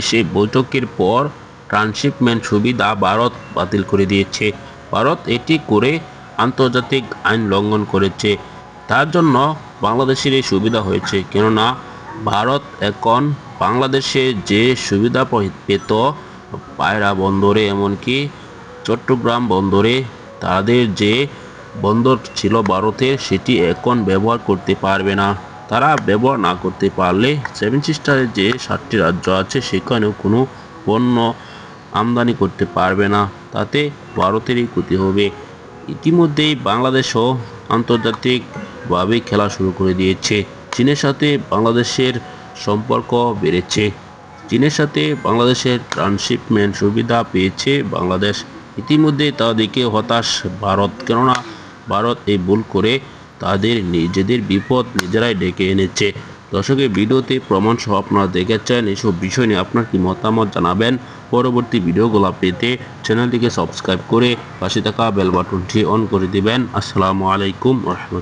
এসে বৈঠকের পর ট্রান্সশিপমেন্ট সুবিধা ভারত বাতিল করে দিয়েছে। ভারত এটি করে আন্তর্জাতিক আইন লঙ্ঘন করেছে। তার জন্য বাংলাদেশের এই সুবিধা হয়েছে। কেননা, ভারত এখন বাংলাদেশে যে সুবিধা পেত পায়রা বন্দরে, এমনকি চট্টগ্রাম বন্দরে, তাদের যে বন্দর ছিল ভারতের, সেটি এখন ব্যবহার করতে পারবে না। তারা ব্যবহার না করতে পারলে সেভেন সিস্টারের যে সাতটি রাজ্য আছে, সেখানেও কোনো পণ্য আমদানি করতে পারবে না। তাতে ভারতেরই ক্ষতি হবে। ইতিমধ্যেই বাংলাদেশও আন্তর্জাতিকভাবে খেলা শুরু করে দিয়েছে। চীনের সাথে বাংলাদেশের সম্পর্ক বেড়েছে। চীনের সাথে বাংলাদেশের ট্রান্সশিপমেন্ট সুবিধা পেয়েছে বাংলাদেশ। ইতিমধ্যে তাদেরকে হতাশ ভারত। কেননা ভারত এই ভুল করে তাদের নিজেদের বিপদ নিজেরাই ডেকে এনেছে। দর্শকের ভিডিওতে প্রমাণ সহ আপনারা দেখেছেন এসব বিষয় নিয়ে আপনার কি মতামত জানাবেন। পরবর্তী ভিডিওগুলো পেতে চ্যানেলটিকে সাবস্ক্রাইব করে পাশে থাকা বেল বাটনটি অন করে দিবেন। আসসালামু আলাইকুম রহমতুল্লাহ।